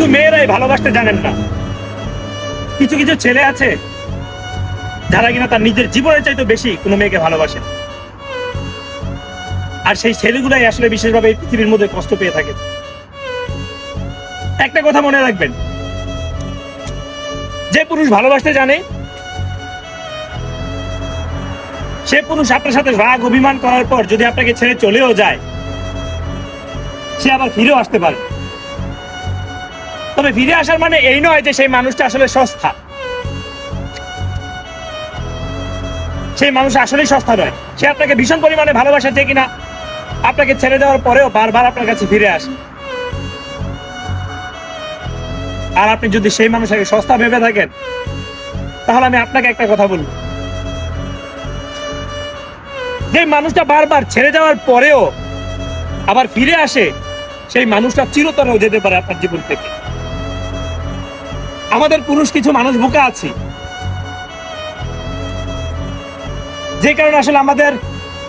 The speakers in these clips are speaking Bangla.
শুধু মেয়েরাই ভালোবাসতে জানেন না। কিছু কিছু ছেলে আছে, যারা কিনা তার নিজের জীবনের চাইতে বেশি কোনো মেয়েকে ভালোবাসে। আর সেই ছেলেগুলাই আসলে বিশেষভাবে এই পৃথিবীর মধ্যে কষ্ট পেয়ে থাকে। একটা কথা মনে রাখবেন, যে পুরুষ ভালোবাসতে জানে, সে পুরুষ আপনার সাথে রাগ, অভিমান করার পর যদি আপনাকে ছেড়ে চলেও যায়, সে আবার ফিরেও আসতে পারে। তবে ফিরে আসার মানে এই নয় যে সেই মানুষটা আসলে সস্তা। সেই মানুষ আসলেই সস্তা নয়। সে আপনাকে ভীষণ পরিমাণে ভালোবাসা যে কিনা আপনাকে ছেড়ে দেওয়ার পরেও বারবার আপনার কাছে ফিরে আসে। আর আপনি যদি সেই মানুষটাকে সস্তা ভেবে থাকেন, তাহলে আমি আপনাকে একটা কথা বলব। যে মানুষটা বারবার ছেড়ে যাওয়ার পরেও আবার ফিরে আসে, সেই মানুষটা চিরতরেও যেতে পারে আপনার জীবন থেকে। আমাদের পুরুষ কিছু মানুষ বোকা আছি। যে কারণে আসলে আমাদের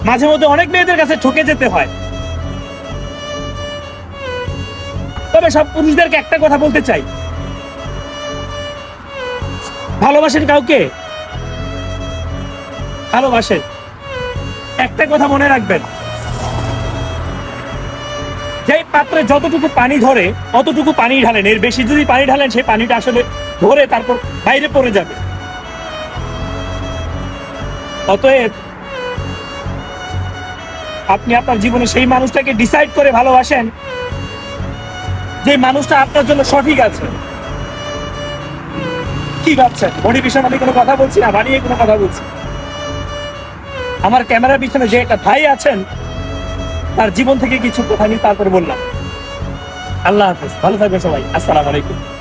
মাঝে মধ্যে অনেক মেয়েদের কাছে ঠকে যেতে হয়। তবে সব পুরুষদেরকে একটা কথা বলতে চাই। ভালোবাসেন কাউকে? ভালোবাসেন। একটা কথা মনে রাখবেন। যেই পাত্রে যতটুকু পানি ধরে, অতটুকু পানি ঢালেন। এর বেশি যদি পানি ঢালেন, সেই পানিটা আসলে ধরে তারপর বাইরে পড়ে যাবে। অতএব আপনি আপনার জীবনে সেই মানুষটাকে ডিসাইড করে ভালোবাসেন, যে মানুষটা আপনার জন্য সঠিক আছে। কি ভাবছেন? মোটিভেশন আমি কোনো কথা বলছি না? বানিয়ে কোনো কথা বলছি? আমার ক্যামেরার পিছনে যে একটা ভাই আছেন তার জীবন থেকে কিছু কথা আমি তারপরে বললাম। আল্লাহ হাফেজ, ভালো থাকবেন সবাই। আসসালামু আলাইকুম।